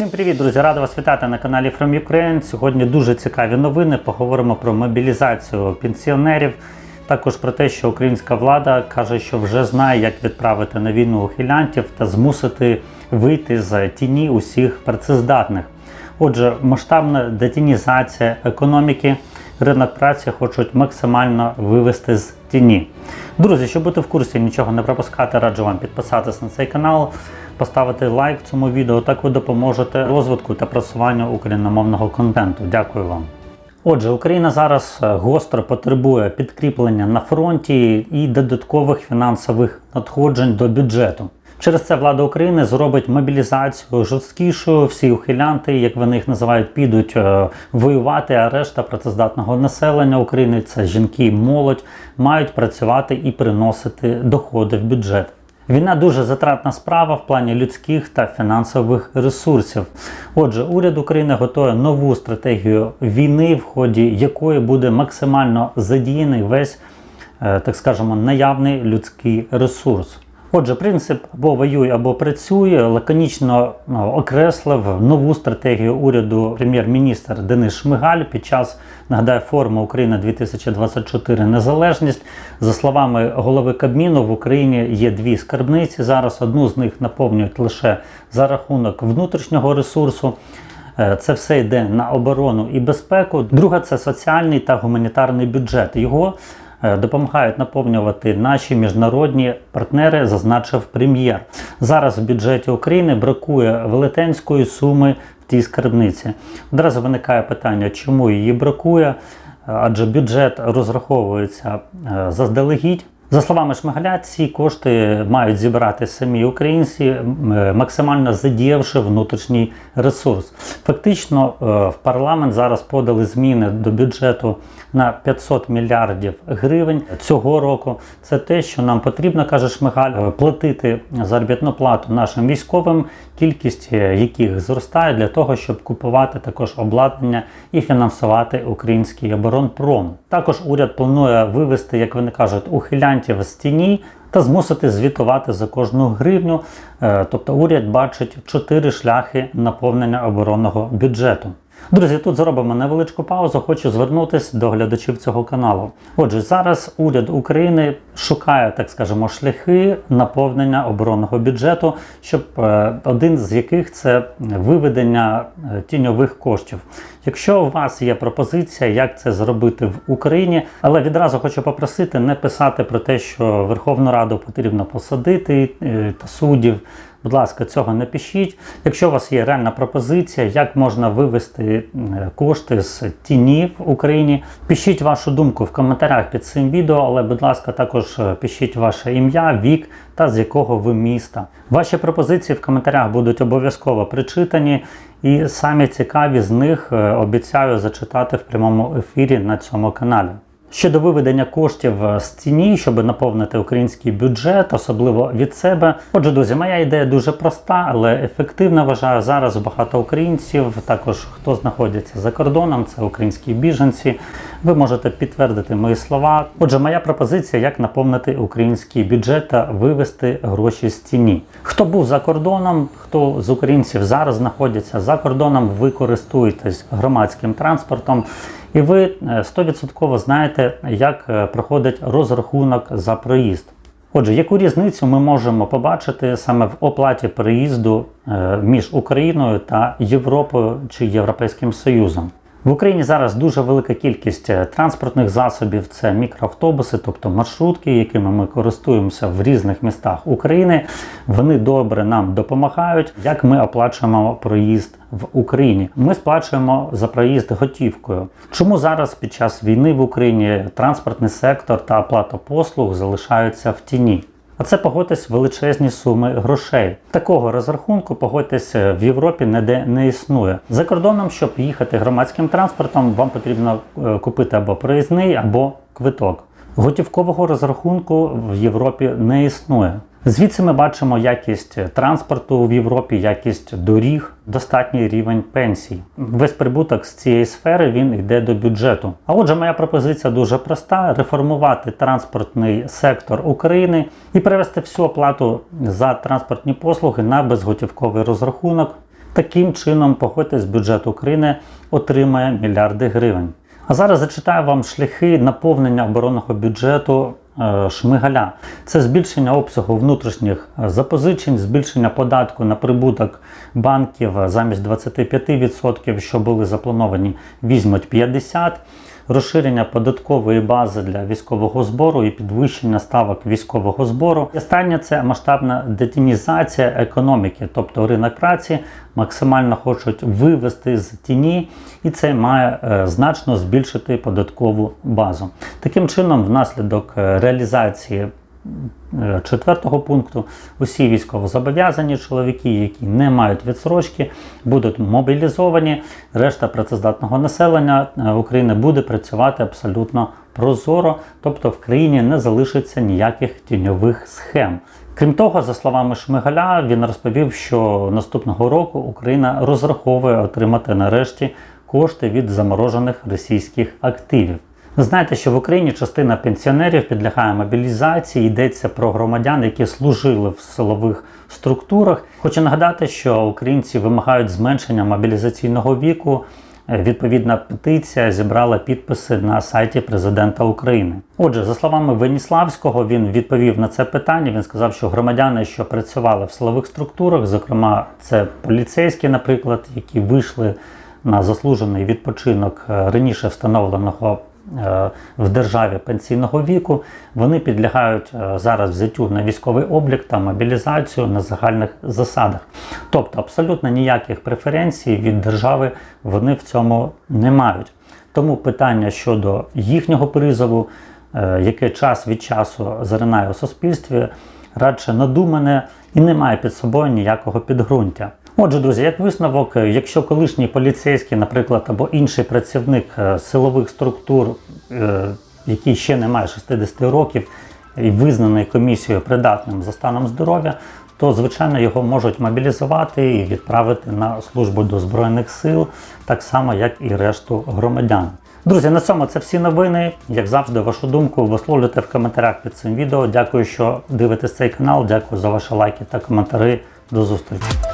Всім привіт, друзі! Радий вас вітати на каналі From Ukraine. Сьогодні дуже цікаві новини. Поговоримо про мобілізацію пенсіонерів. Також про те, що українська влада каже, що вже знає, як відправити на війну ухилянтів та змусити вийти з тіні усіх працездатних. Отже, масштабна детінізація економіки, ринок праці хочуть максимально вивести з тіні. Друзі, щоб бути в курсі, нічого не пропускати, раджу вам підписатись на цей канал, поставити лайк цьому відео. Так ви допоможете розвитку та просуванню україномовного контенту. Дякую вам. Отже, Україна зараз е, гостро потребує підкріплення на фронті і додаткових фінансових надходжень до бюджету. Через це влада України зробить мобілізацію жорсткішою. Всі ухилянти, як вони їх називають, підуть е, воювати. А решта працездатного населення України це жінки, молодь, мають працювати і приносити доходи в бюджет. Війна дуже затратна справа в плані людських та фінансових ресурсів. Отже, уряд України готує нову стратегію війни, в ході якої буде максимально задіяний весь, е, так скажемо, наявний людський ресурс. Отже, принцип або воюй, або працює лаконічно ну, окреслив нову стратегію уряду прем'єр-міністр Денис Шмигаль під час нагадаю форуму Україна 2024 Незалежність. За словами голови Кабміну, в Україні є дві скарбниці. Зараз одну з них наповнюють лише за рахунок внутрішнього ресурсу. Е, Це все йде на оборону і безпеку. Друга це соціальний та гуманітарний бюджет. Його допомагають наповнювати наші міжнародні партнери, зазначив прем'єр. Зараз в бюджеті України бракує велетенської суми в тій скарбниці. Одразу виникає питання, чому її бракує, адже бюджет розраховується е, заздалегідь. За словами Шмигаля, ці кошти мають зібрати самі українці, е, максимально задіявши внутрішній ресурс. Фактично, е, в парламент зараз подали зміни до бюджету на 500 мільярдів гривень цього року. Це те, що нам потрібно, каже Шмигаль, е, платити заробітну плату нашим військовим, кількість яких зростає для того, щоб купувати також обладнання і фінансувати український оборонпром. Також уряд планує вивести, як вони кажуть, ухилянтів з тіні та змусити звітувати за кожну гривню. Е, Тобто уряд бачить чотири шляхи наповнення оборонного бюджету. Друзі, тут зробимо невеличку паузу. Хочу звернутися до глядачів цього каналу. Отже, зараз уряд України шукає, так скажемо, шляхи наповнення оборонного бюджету, щоб е, один з яких це виведення е, тіньових коштів. Якщо у вас є пропозиція, як це зробити в Україні, але відразу хочу попросити не писати про те, що Верховну Раду потрібно посадити е, та суддів. Будь ласка, цього не пишіть. Якщо у вас є реальна пропозиція, як можна вивести е, кошти з тіні в Україні, пишіть вашу думку в коментарях під цим відео, але, будь ласка, також е, пишіть ваше ім'я, вік та з якого ви міста. Ваші пропозиції в коментарях будуть обов'язково причитані, і самі цікаві з них е, обіцяю зачитати в прямому ефірі на цьому каналі. Щодо виведення коштів з ціні, щоб наповнити український бюджет, особливо від себе. Отже, друзі, моя ідея дуже проста, але ефективна. Вважаю зараз багато українців, також хто знаходиться за кордоном, це українські біженці. Ви можете підтвердити мої слова. Отже, моя пропозиція, як наповнити український бюджет та вивести гроші з тіні. Хто був за кордоном, хто з українців зараз знаходиться за кордоном, ви користуєтесь громадським транспортом. І ви е, 100% знаєте, як е, проходить розрахунок за проїзд. Отже, яку різницю ми можемо побачити саме в оплаті переїзду е, між Україною та Європою чи Європейським Союзом? В Україні зараз дуже велика кількість е, транспортних засобів, це мікроавтобуси, тобто маршрутки, якими ми користуємося в різних містах України. Вони добре нам допомагають, як ми оплачуємо проїзд в Україні. Ми сплачуємо за проїзд готівкою. Чому зараз під час війни в Україні транспортний сектор та оплата послуг залишаються в тіні? А це погодьтесь величезні суми грошей. Такого розрахунку погодьтесь в Європі ніде не існує. За кордоном, щоб їхати громадським транспортом, вам потрібно е, купити або проїзний, або квиток. Готівкового розрахунку в Європі не існує. Звідси ми бачимо якість транспорту в Європі, якість доріг, достатній рівень пенсій. Весь прибуток з цієї сфери він йде до бюджету. А отже, моя пропозиція дуже проста: реформувати транспортний сектор України і перевести всю оплату за транспортні послуги на безготівковий розрахунок. Таким чином, погодьтесь, бюджет України отримає мільярди гривень. А зараз зачитаю вам шляхи наповнення оборонного бюджету Шмигаля. Це збільшення обсягу внутрішніх е, запозичень, збільшення податку на прибуток банків е, замість 25%, що були заплановані, візьмуть 50%. Розширення податкової бази для військового збору і підвищення ставок військового збору. І Останнє це масштабна детінізація економіки, тобто ринок праці максимально хочуть вивести з тіні, і це має е, значно збільшити податкову базу. Таким чином, внаслідок е, реалізації четвертого пункту, усі військовозобов'язані чоловіки, які не мають відсрочки, будуть мобілізовані. Решта працездатного населення е, України буде працювати абсолютно прозоро, тобто в країні не залишиться ніяких тіньових схем. Крім того, за словами Шмигаля, він розповів, що наступного року Україна розраховує отримати нарешті кошти від заморожених російських активів. Знаєте, що в Україні частина пенсіонерів підлягає мобілізації, йдеться про громадян, які служили в силових структурах. Хочу нагадати, що українці вимагають зменшення мобілізаційного віку. Е, Відповідна петиція зібрала підписи на сайті президента України. Отже, за словами Веніславського, він відповів на це питання. Він сказав, що громадяни, що працювали в силових структурах, зокрема, це поліцейські, наприклад, які вийшли на заслужений відпочинок е, раніше встановленого в державі пенсійного віку, вони підлягають е, зараз взяттю на військовий облік та мобілізацію на загальних засадах. Тобто абсолютно ніяких преференцій від держави вони в цьому не мають. Тому питання щодо їхнього призову, е, яке час від часу заринає у суспільстві, радше надумане і не має під собою ніякого підґрунтя. Отже, друзі, як висновок, якщо колишній поліцейський, наприклад, або інший працівник е, силових структур, е, який ще не має 60 років і визнаний комісією придатним за станом здоров'я, то звичайно його можуть мобілізувати і відправити на службу до збройних сил, так само як і решту громадян. Друзі, на цьому це всі новини. Як завжди, вашу думку висловлюйте в коментарях під цим відео. Дякую, що дивитесь цей канал. Дякую за ваші лайки та коментарі. До зустрічі.